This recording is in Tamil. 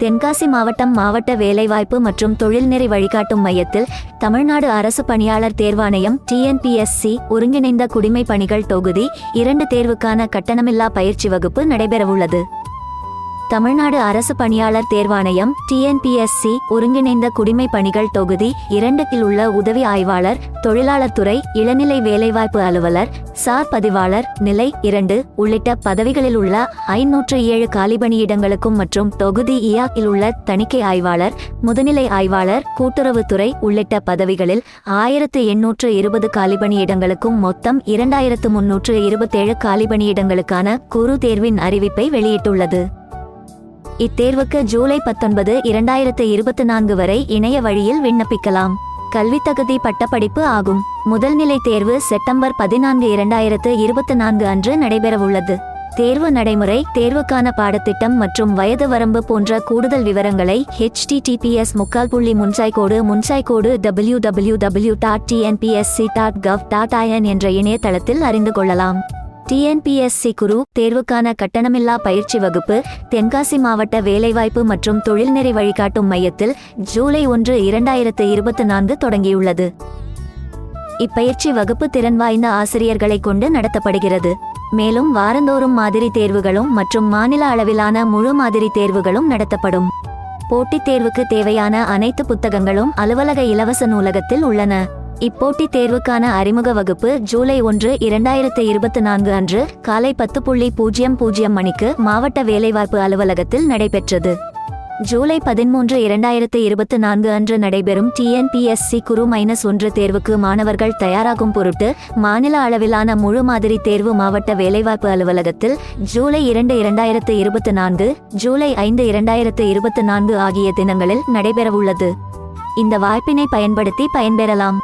தென்காசி மாவட்டம் மாவட்ட வேலைவாய்ப்பு மற்றும் தொழில்நெறி வழிகாட்டும் மையத்தில் தமிழ்நாடு அரசு பணியாளர் தேர்வாணையம் டிஎன்பிஎஸ்சி ஒருங்கிணைந்த குடிமை பணிகள் தொகுதி இரண்டு தேர்வுக்கான கட்டணமில்லா பயிற்சி வகுப்பு நடைபெறவுள்ளது. தமிழ்நாடு அரசு பணியாளர் தேர்வாணையம் டிஎன்பிஎஸ்சி ஒருங்கிணைந்த குடிமை பணிகள் தொகுதி இரண்டுக்கில் உள்ள உதவி ஆய்வாளர் தொழிலாளர் துறை இளநிலை வேலைவாய்ப்பு அலுவலர் சார் பதிவாளர் நிலை இரண்டு உள்ளிட்ட பதவிகளில் உள்ள ஐநூற்று ஏழு காலிபணியிடங்களுக்கும் மற்றும் தொகுதி இயாக்கில் உள்ள தணிக்கை ஆய்வாளர் முதுநிலை ஆய்வாளர் கூட்டுறவுத்துறை உள்ளிட்ட பதவிகளில் ஆயிரத்து எண்ணூற்று இருபது காலிபணியிடங்களுக்கும் மொத்தம் இரண்டாயிரத்து முன்னூற்று இருபத்தேழு காலிபணியிடங்களுக்கான குறு தேர்வின் அறிவிப்பை வெளியிட்டுள்ளது. இத்தேர்வுக்கு ஜூலை பத்தொன்பது இரண்டாயிரத்து இருபத்தி நான்கு வரை இணைய வழியில் விண்ணப்பிக்கலாம். கல்வித் தகுதி பட்டப்படிப்பு ஆகும். முதல்நிலை தேர்வு செப்டம்பர் பதினான்கு இரண்டாயிரத்து இருபத்தி நான்கு அன்று நடைபெறவுள்ளது. தேர்வு நடைமுறை தேர்வுக்கான பாடத்திட்டம் மற்றும் வயது வரம்பு போன்ற கூடுதல் விவரங்களை ஹெச்டிடிபிஎஸ் முக்கால் புள்ளி முன்சாய்கோடு முன்சாய்கோடு W W W dot TNPSC dot gov dot IN என்ற இணையதளத்தில் அறிந்து கொள்ளலாம். டிஎன்பிஎஸ்சி குரு தேர்வுக்கான கட்டணமில்லா பயிற்சி வகுப்பு தென்காசி மாவட்ட வேலைவாய்ப்பு மற்றும் தொழில்நெறி வழிகாட்டும் மையத்தில் ஜூலை ஒன்று இரண்டாயிரத்து இருபத்தி நான்கு தொடங்கியுள்ளது. இப்பயிற்சி வகுப்பு திறன் வாய்ந்த ஆசிரியர்களை கொண்டு நடத்தப்படுகிறது. மேலும் வாரந்தோறும் மாதிரி தேர்வுகளும் மற்றும் மாநில அளவிலான முழு மாதிரி தேர்வுகளும் நடத்தப்படும். போட்டித் தேர்வுக்கு தேவையான அனைத்து புத்தகங்களும் அலுவலக இலவச நூலகத்தில் உள்ளன. இப்போட்டித் தேர்வுக்கான அறிமுக வகுப்பு ஜூலை ஒன்று இரண்டாயிரத்து இருபத்தி நான்கு அன்று காலை பத்து புள்ளி பூஜ்ஜியம் பூஜ்ஜியம் மணிக்கு மாவட்ட வேலைவாய்ப்பு அலுவலகத்தில் நடைபெற்றது. ஜூலை பதிமூன்று இரண்டாயிரத்து இருபத்தி நான்கு அன்று நடைபெறும் டிஎன்பிஎஸ்சி குரு மைனஸ் ஒன்று தேர்வுக்கு மாணவர்கள் தயாராகும் பொருட்டு மாநில அளவிலான முழு மாதிரி தேர்வு மாவட்ட வேலைவாய்ப்பு அலுவலகத்தில் ஜூலை இரண்டு இரண்டாயிரத்து இருபத்தி நான்கு ஜூலை ஐந்து இரண்டாயிரத்து இருபத்தி நான்கு ஆகிய தினங்களில் நடைபெறவுள்ளது. இந்த வாய்ப்பினை பயன்படுத்தி பயன்பெறலாம்.